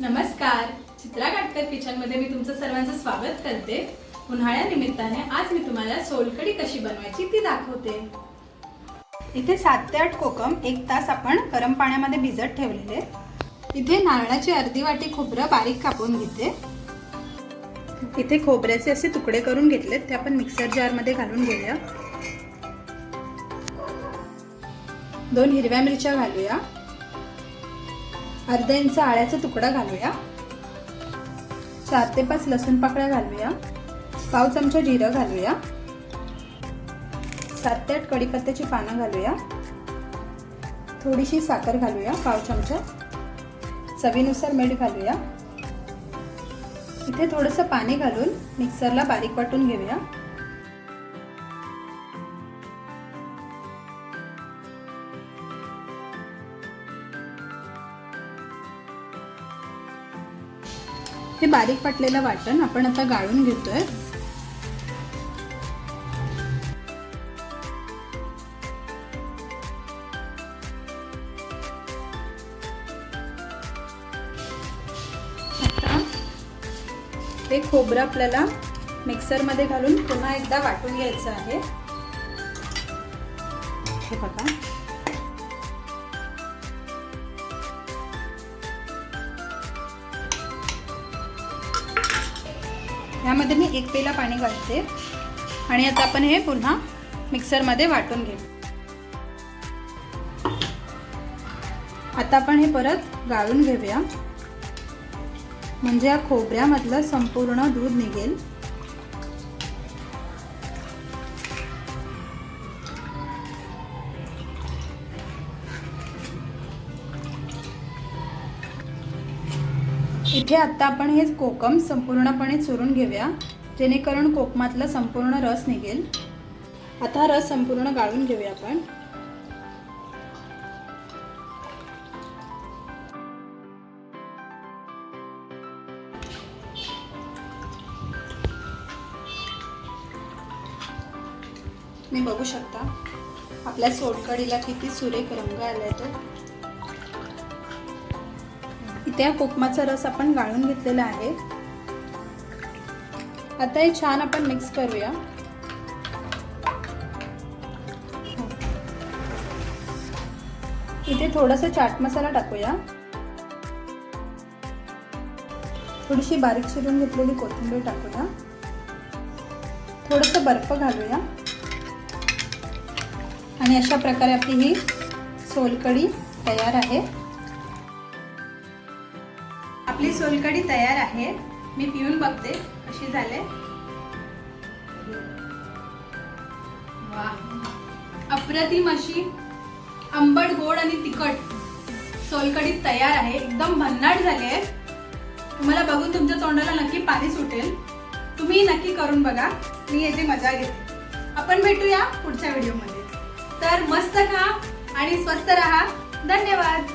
नमस्कार. चित्रा काटकर किचनमध्ये मी तुमचं सर्वांचं स्वागत करते. उन्हाळ्या निमित्ताने आज मी तुम्हाला सोलकडी कशी बनवायची ती दाखवते. इथे सात ते आठ कोकम एक तास आपण गरम पाण्यामध्ये भिजत ठेवलेले. इथे नारळाची अर्धी वाटी खोबरं बारीक कापून घेते. इथे खोबऱ्याचे असे तुकडे करून घेतलेत ते आपण मिक्सर जारमध्ये घालून घेऊया. दोन हिरव्या मिरच्या घालूया. अर्धा इंच आळ्याचा तुकडा घालूया. चार ते पाच लसूण पाकळ्या घालूया. पाव चमचा जिरं घालूया. सात ते आठ कढीपत्त्याची पानं घालूया. थोडीशी साखर घालूया पाव चमचा. चवीनुसार मीठ घालूया. इथे थोडंसं पाणी घालून मिक्सरला बारीक वाटून घेऊया. हे बारीक पाटलेलं वाटण आपण आता गाळून घेतोय. ते खोबरं आपल्याला मिक्सरमध्ये घालून पुन्हा एकदा वाटून घ्यायचं आहे. हे बघा. ह्यामध्ये मी एक पेला पाणी घालते. आणि आता आपण हे पुन्हा मिक्सरमध्ये वाटून घेऊ. आता आपण हे परत गाळून घेऊया. म्हणजे या खोबऱ्यामधलं संपूर्ण दूध निघेल. इथे आता आपण हे कोकम संपूर्णपणे चुरून घेऊया. जेणेकरून कोकमातला संपूर्ण रस निघेल. आता हा रस संपूर्ण गाळून घेऊया आपण. मी बघू शकता आपल्या सोडकडीला किती सुरेख रंग आलाय तो इथे हा कोकमाचा रस आपण गाळून घेतलेला आहे. आता हे छान आपण मिक्स करूया. इथे थोडासा चाट मसाला टाकूया. थोडीशी बारीक चिरून घेतलेली कोथिंबीर टाकूया. थोडंसं बर्फ घालूया. आणि अशा प्रकारे आपली ही सोलकडी तयार आहे. आपली सोलकडी तयार आहे. मी पिऊन बघते कशी झाले. वा. अप्रतिम अशी आंबट गोड आणि तिखट सोलकडी तयार आहे. एकदम भन्नाट झाली आहे. तुम्हाला बघून तुमच्या तोंडाला नक्की पाणी सुटेल. तुम्ही नक्की करून बघा. मी याची मजा घेते. आपण भेटूया पुढच्या व्हिडिओमध्ये. तर मस्त खा आणि स्वस्त राहा. धन्यवाद.